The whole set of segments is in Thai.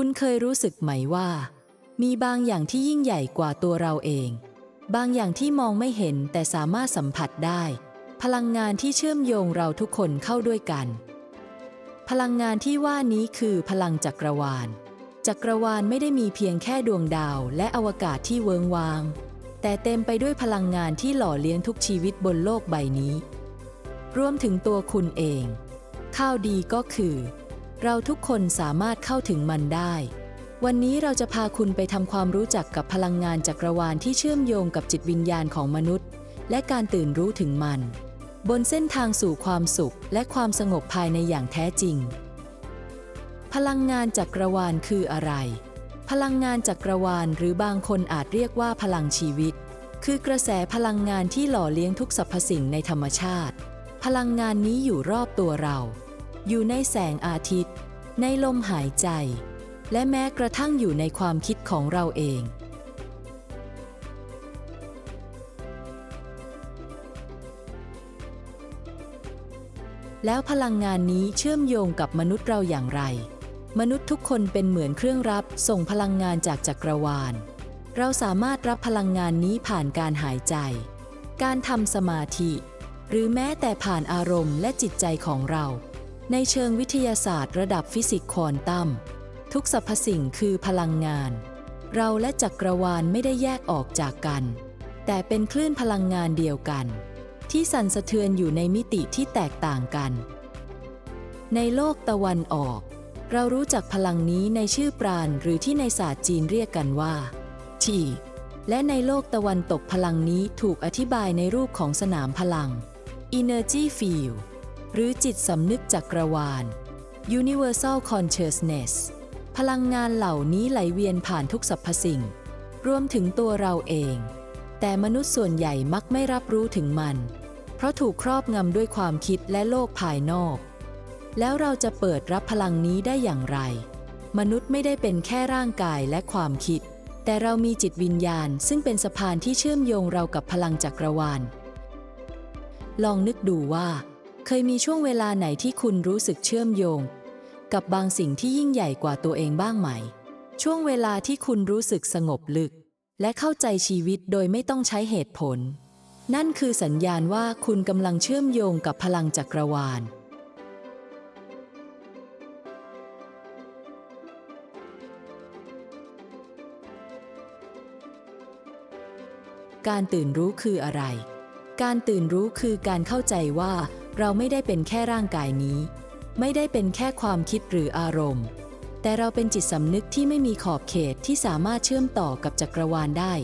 คุณเคยรู้สึกไหมว่า มีบางอย่างที่ยิ่งใหญ่กว่าตัวเราเอง บางอย่างที่มองไม่เห็นแต่สามารถสัมผัสได้ พลังงานที่เชื่อมโยงเราทุกคนเข้าด้วยกัน พลังงานที่ว่านี้คือพลังจักรวาล จักรวาลไม่ได้มีเพียงแค่ดวงดาวและอวกาศที่เวิงวาง แต่เต็มไปด้วยพลังงานที่หล่อเลี้ยงทุกชีวิตบนโลกใบนี้ รวมถึงตัวคุณเอง ข้าวดีก็คือ เราทุกคนสามารถเข้าถึงมันได้ วันนี้เราจะพาคุณไปทำความรู้จักกับพลังงานจักรวาลที่เชื่อมโยงกับจิตวิญญาณของมนุษย์ และการตื่นรู้ถึงมัน บนเส้นทางสู่ความสุขและความสงบภายในอย่างแท้จริง พลังงานจักรวาลคืออะไร พลังงานจักรวาลหรือบางคนอาจเรียกว่าพลังชีวิต คือกระแสพลังงานที่หล่อเลี้ยงทุกสรรพสิ่งในธรรมชาติ พลังงานนี้อยู่รอบตัวเรา อยู่ในแสงอาทิตย์ ในลมหายใจ และแม้กระทั่งอยู่ในความคิดของเราเอง แล้วพลังงานนี้เชื่อมโยงกับมนุษย์เราอย่างไร มนุษย์ทุกคนเป็นเหมือนเครื่องรับส่งพลังงานจากจักรวาล เราสามารถรับพลังงานนี้ผ่านการหายใจ การทำสมาธิ หรือแม้แต่ผ่านอารมณ์และจิตใจของเรา ในเชิงวิทยาศาสตร์ระดับฟิสิกส์ควอนตัม ทุกสรรพสิ่งคือพลังงาน เราและจักรวาลไม่ได้แยกออกจากกัน แต่เป็นคลื่นพลังงานเดียวกัน ที่สั่นสะเทือนอยู่ในมิติที่แตกต่างกัน ในโลกตะวันออก เรารู้จักพลังนี้ในชื่อปราณหรือที่ในศาสตร์จีนเรียกกันว่าชีและในโลกตะวันตกพลังนี้ถูกอธิบายในรูปของสนามพลัง Energy Field หรือจิตสำนึกจักรวาล Universal Consciousness พลังงานเหล่านี้ไหลเวียนผ่านทุกสรรพสิ่ง รวมถึงตัวเราเอง แต่มนุษย์ส่วนใหญ่มักไม่รับรู้ถึงมัน เพราะถูกครอบงำด้วยความคิดและโลกภายนอก แล้วเราจะเปิดรับพลังนี้ได้อย่างไร มนุษย์ไม่ได้เป็นแค่ร่างกายและความคิด แต่เรามีจิตวิญญาณ ซึ่งเป็นสะพานที่เชื่อมโยงเรากับพลังจักรวาล ลองนึกดูว่า เคยมีช่วงเวลาไหนที่คุณรู้สึกเชื่อมโยง กับบางสิ่งที่ยิ่งใหญ่กว่าตัวเองบ้างไหม ช่วงเวลาที่คุณรู้สึกสงบลึก และเข้าใจชีวิตโดยไม่ต้องใช้เหตุผล นั่นคือสัญญาณว่าคุณกำลังเชื่อมโยงกับพลังจักรวาล การตื่นรู้คืออะไรการตื่นรู้คือการเข้าใจว่า เราไม่ได้เป็นแค่ร่างกายนี้ ไม่ได้เป็นแค่ความคิดหรืออารมณ์ แต่เราเป็นจิตสำนึกที่ไม่มีขอบเขตที่สามารถเชื่อมต่อกับจักรวาลได้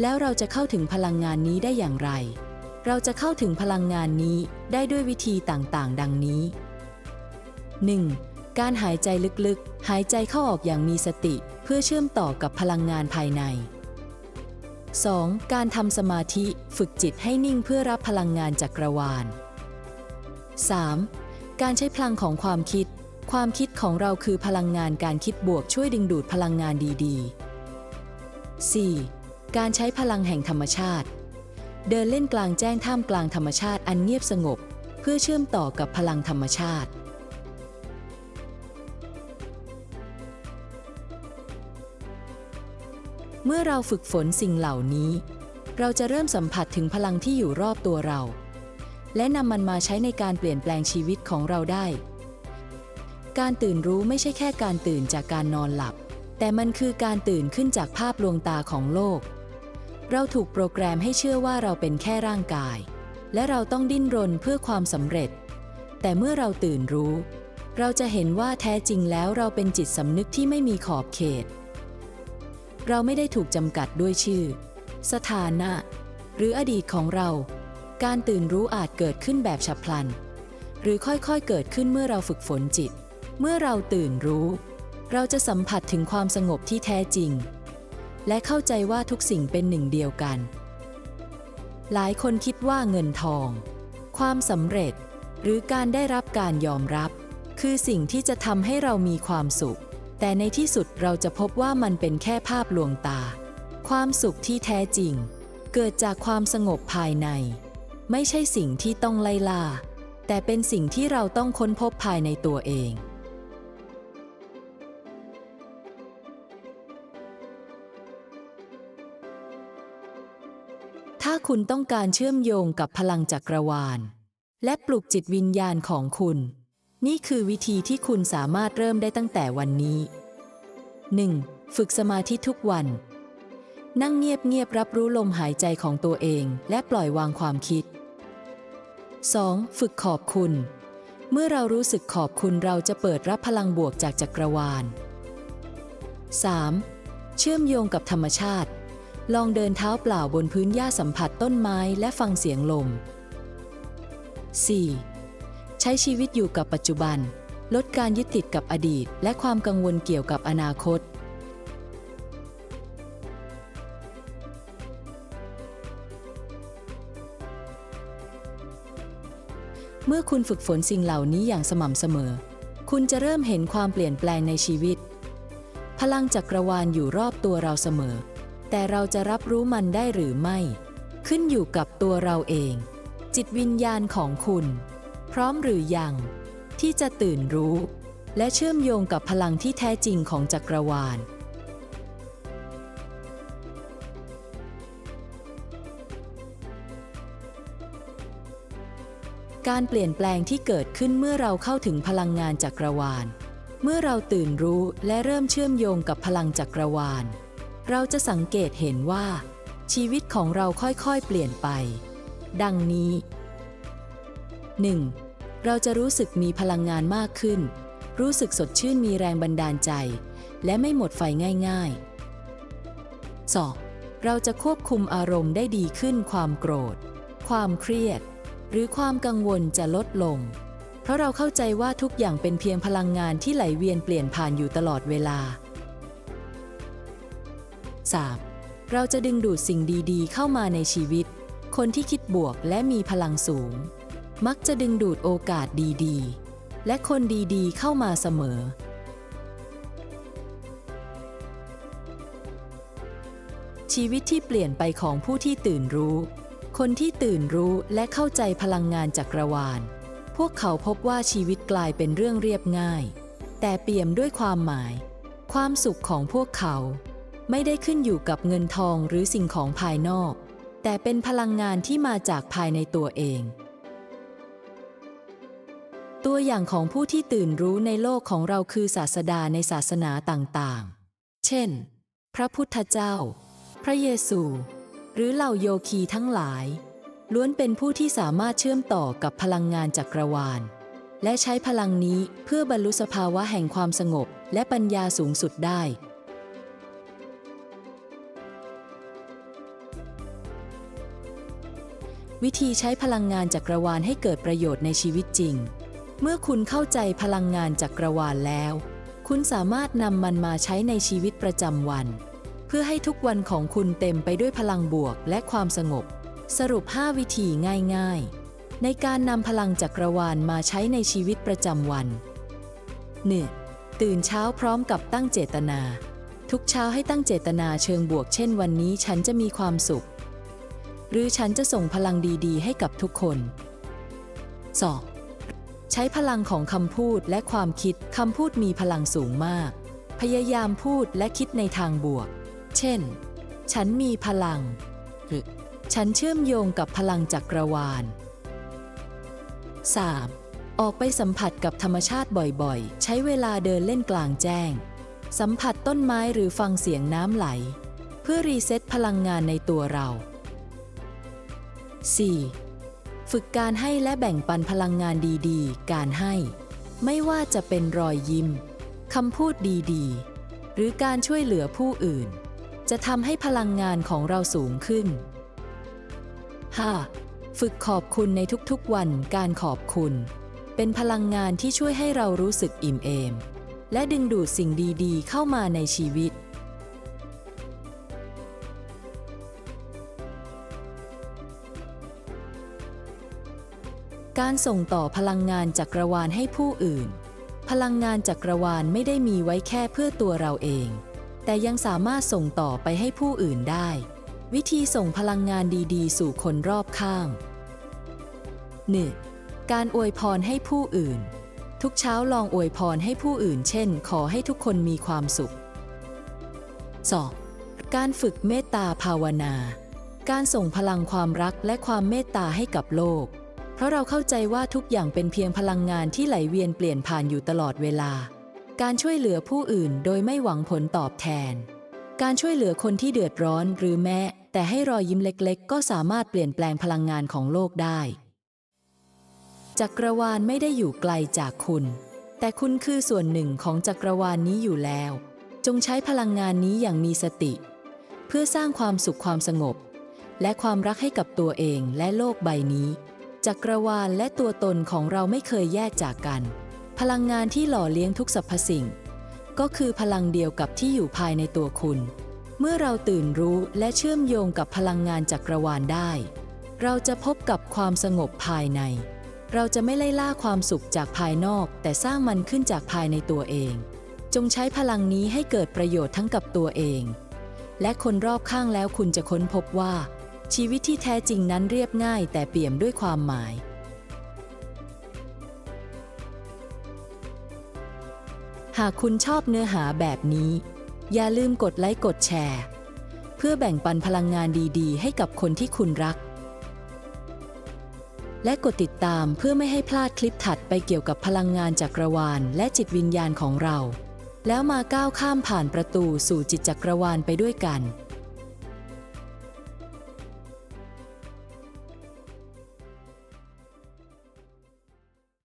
แล้วเราจะเข้าถึงพลังงานนี้ได้อย่างไร เราจะเข้าถึงพลังงานนี้ได้ด้วยวิธีต่างๆ ดังนี้ 1. การหายใจลึกๆ หายใจเข้าออกอย่างมีสติ เพื่อเชื่อมต่อกับพลังงานภายใน 2. การทำสมาธิฝึกจิตให้นิ่งเพื่อรับพลังงานจักกระวาล 3. การใช้พลังของความคิด ความคิดของเราคือพลังงานการคิดบวกช่วยดึงดูดพลังงานดีๆ 4. การใช้พลังแห่งธรรมชาติ เดินเล่นกลางแจ้งท่ามกลางธรรมชาติอันเงียบสงบ เพื่อเชื่อมต่อกับพลังธรรมชาติ เมื่อเราฝึกฝนสิ่งเหล่านี้ เราจะเริ่มสัมผัสถึงพลังที่อยู่รอบตัวเรา และนำมันมาใช้ในการเปลี่ยนแปลงชีวิตของเราได้ การตื่นรู้ไม่ใช่แค่การตื่นจากการนอนหลับ แต่มันคือการตื่นขึ้นจากภาพลวงตาของโลก เราถูกโปรแกรมให้เชื่อว่าเราเป็นแค่ร่างกาย และเราต้องดิ้นรนเพื่อความสำเร็จ แต่เมื่อเราตื่นรู้ เราจะเห็นว่าแท้จริงแล้วเราเป็นจิตสำนึกที่ไม่มีขอบเขต เราไม่ได้ถูกจำกัดด้วยชื่อ สถานะ หรืออดีตของเรา การตื่นรู้อาจเกิดขึ้นแบบฉับพลัน หรือค่อยๆเกิดขึ้นเมื่อเราฝึกฝนจิต เมื่อเราตื่นรู้ เราจะสัมผัสถึงความสงบที่แท้จริง และเข้าใจว่าทุกสิ่งเป็นหนึ่งเดียวกัน หลายคนคิดว่าเงินทอง ความสำเร็จ หรือการได้รับการยอมรับ คือสิ่งที่จะทำให้เรามีความสุข แต่ในที่สุดเราจะพบว่ามันเป็นแค่ภาพลวงตา ความสุขที่แท้จริง เกิดจากความสงบภายใน ไม่ใช่สิ่งที่ต้องไล่ล่า แต่เป็นสิ่งที่เราต้องค้นพบภายในตัวเองถ้าคุณต้องการเชื่อมโยงกับพลังจักรวาล และปลุกจิตวิญญาณของคุณ นี่คือวิธีที่คุณสามารถเริ่มได้ตั้งแต่วันนี้ 1. ฝึกสมาธิทุกวัน นั่งเงียบๆรับรู้ลมหายใจของตัวเอง และปล่อยวางความคิด 2. ฝึกขอบคุณ เมื่อเรารู้สึกขอบคุณเราจะเปิดรับพลังบวกจากจักรวาล 3. เชื่อมโยงกับธรรมชาติ ลองเดินเท้าเปล่าบนพื้นหญ้าสัมผัสต้นไม้และฟังเสียงลม 4. ใช้ชีวิตอยู่กับปัจจุบัน ลดการยึดติดกับอดีต และความกังวลเกี่ยวกับอนาคต เมื่อคุณฝึกฝนสิ่งเหล่านี้อย่างสม่ำเสมอ คุณจะเริ่มเห็นความเปลี่ยนแปลงในชีวิต พลังจักรวาลอยู่รอบตัวเราเสมอ แต่เราจะรับรู้มันได้หรือไม่ ขึ้นอยู่กับตัวเราเอง จิตวิญญาณของคุณ พร้อมหรือยัง ที่จะตื่นรู้ และเชื่อมโยงกับพลังที่แท้จริงของจักรวาล การเปลี่ยนแปลงที่เกิดขึ้นเมื่อเราเข้าถึงพลังงานจักรวาล เมื่อเราตื่นรู้และเริ่มเชื่อมโยงกับพลังจักรวาล เราจะสังเกตเห็นว่า ชีวิตของเราค่อยๆ เปลี่ยนไป ดังนี้ 1. เราจะรู้สึกมีพลังงานมากขึ้น รู้สึกสดชื่นมีแรงบันดาลใจ และไม่หมดไฟง่าย ๆ 2. เราจะควบคุมอารมณ์ได้ดีขึ้นความโกรธ ความเครียด หรือความกังวลจะลดลง เพราะเราเข้าใจว่าทุกอย่างเป็นเพียงพลังงานที่ไหลเวียนเปลี่ยนผ่านอยู่ตลอดเวลา 3. เราจะดึงดูดสิ่งดีๆ เข้ามาในชีวิต คนที่คิดบวกและมีพลังสูง มักจะดึงดูดโอกาสดีๆ และคนดีๆ เข้ามาเสมอ ชีวิตที่เปลี่ยนไปของผู้ที่ตื่นรู้ คนที่ตื่นรู้และเข้าใจพลังงานจักรวาล พวกเขาพบว่าชีวิตกลายเป็นเรื่องเรียบง่าย แต่เปี่ยมด้วยความหมาย ความสุขของพวกเขา ไม่ได้ขึ้นอยู่กับเงินทองหรือสิ่งของภายนอก แต่เป็นพลังงานที่มาจากภายในตัวเอง ตัวอย่างของผู้ที่ตื่นรู้ในโลกของเราคือศาสดาในศาสนาต่างๆ เช่น พระพุทธเจ้า พระเยซู หรือเหล่าโยคีทั้งหลาย ล้วนเป็นผู้ที่สามารถเชื่อมต่อกับพลังงานจักรวาล และใช้พลังนี้เพื่อบรรลุสภาวะแห่งความสงบและปัญญาสูงสุดได้วิธีใช้พลังงานจักรวาลให้เกิดประโยชน์ในชีวิตจริง เมื่อคุณเข้าใจพลังงานจักรวาลแล้ว คุณสามารถนำมันมาใช้ในชีวิตประจำวัน เพื่อให้ทุกวันของคุณเต็มไปด้วยพลังบวกและความสงบ สรุป 5 วิธีง่าย ๆ ในการนำพลังจักรวาลมาใช้ในชีวิตประจำวัน 1. ตื่นเช้าพร้อมกับตั้งเจตนา ทุกเช้าให้ตั้งเจตนาเชิงบวก เช่น วันนี้ฉันจะมีความสุข หรือฉันจะส่งพลังดีๆ ให้กับทุกคน 2. ใช้พลังของคำพูดและความคิด คำพูดมีพลังสูงมาก พยายามพูดและคิดในทางบวก เช่น ฉันมีพลัง หรือ ฉันเชื่อมโยงกับพลังจักรวาล 3. ออกไปสัมผัสกับธรรมชาติบ่อยๆ ใช้เวลาเดินเล่นกลางแจ้ง สัมผัสต้นไม้หรือฟังเสียงน้ำไหล เพื่อรีเซ็ตพลังงานในตัวเรา 4. ฝึกการให้และแบ่งปันพลังงานดีๆ การให้ ไม่ว่าจะเป็นรอยยิ้มคำพูดดีๆ หรือการช่วยเหลือผู้อื่น จะทำให้พลังงานของเราสูงขึ้น 5. ฝึกขอบคุณในทุกๆวันการขอบคุณ เป็นพลังงานที่ช่วยให้เรารู้สึกอิ่มเอม และดึงดูดสิ่งดีๆ เข้ามาในชีวิต การส่งต่อพลังงานจักรวาลให้ผู้อื่น พลังงานจักรวาลไม่ได้มีไว้แค่เพื่อตัวเราเอง แต่ยังสามารถส่งต่อไปให้ผู้อื่นได้ วิธีส่งพลังงานดีๆ สู่คนรอบข้าง 1. การอวยพรให้ผู้อื่น ทุกเช้าลองอวยพรให้ผู้อื่น เช่น ขอให้ทุกคนมีความสุข 2. การฝึกเมตตาภาวนา การส่งพลังความรักและความเมตตาให้กับโลก เพราะเราเข้าใจว่าทุกอย่างเป็นเพียงพลังงานที่ไหลเวียนเปลี่ยนผ่านอยู่ตลอดเวลา การช่วยเหลือผู้อื่นโดยไม่หวังผลตอบแทน การช่วยเหลือคนที่เดือดร้อนหรือแม้ แต่ให้รอยยิ้มเล็กๆ ก็สามารถเปลี่ยนแปลงพลังงานของโลกได้ จักรวาลไม่ได้อยู่ไกลจากคุณ แต่คุณคือส่วนหนึ่งของจักรวาลนี้อยู่แล้ว จงใช้พลังงานนี้อย่างมีสติ เพื่อสร้างความสุขความสงบ และความรักให้กับตัวเองและโลกใบนี้ จักรวาลและตัวตนของเราไม่เคยแยกจากกัน พลังงานที่หล่อเลี้ยงทุกสรรพสิ่ง ก็คือพลังเดียวกับที่อยู่ภายในตัวคุณ เมื่อเราตื่นรู้และเชื่อมโยงกับพลังงานจักรวาลได้ เราจะพบกับความสงบภายใน เราจะไม่ไล่ล่าความสุขจากภายนอก แต่สร้างมันขึ้นจากภายในตัวเอง จงใช้พลังนี้ให้เกิดประโยชน์ทั้งกับตัวเอง และคนรอบข้างแล้วคุณจะค้นพบว่า ชีวิตที่แท้จริงนั้นเรียบง่ายแต่เปี่ยมด้วยความหมาย หากคุณชอบเนื้อหาแบบนี้ อย่าลืมกดไลค์กดแชร์ เพื่อแบ่งปันพลังงานดีๆ ให้กับคนที่คุณรัก และกดติดตามเพื่อไม่ให้พลาดคลิปถัดไปเกี่ยวกับพลังงานจักรวาล และจิตวิญญาณของเรา แล้วมาก้าวข้ามผ่านประตูสู่จิตจักรวาลไปด้วยกัน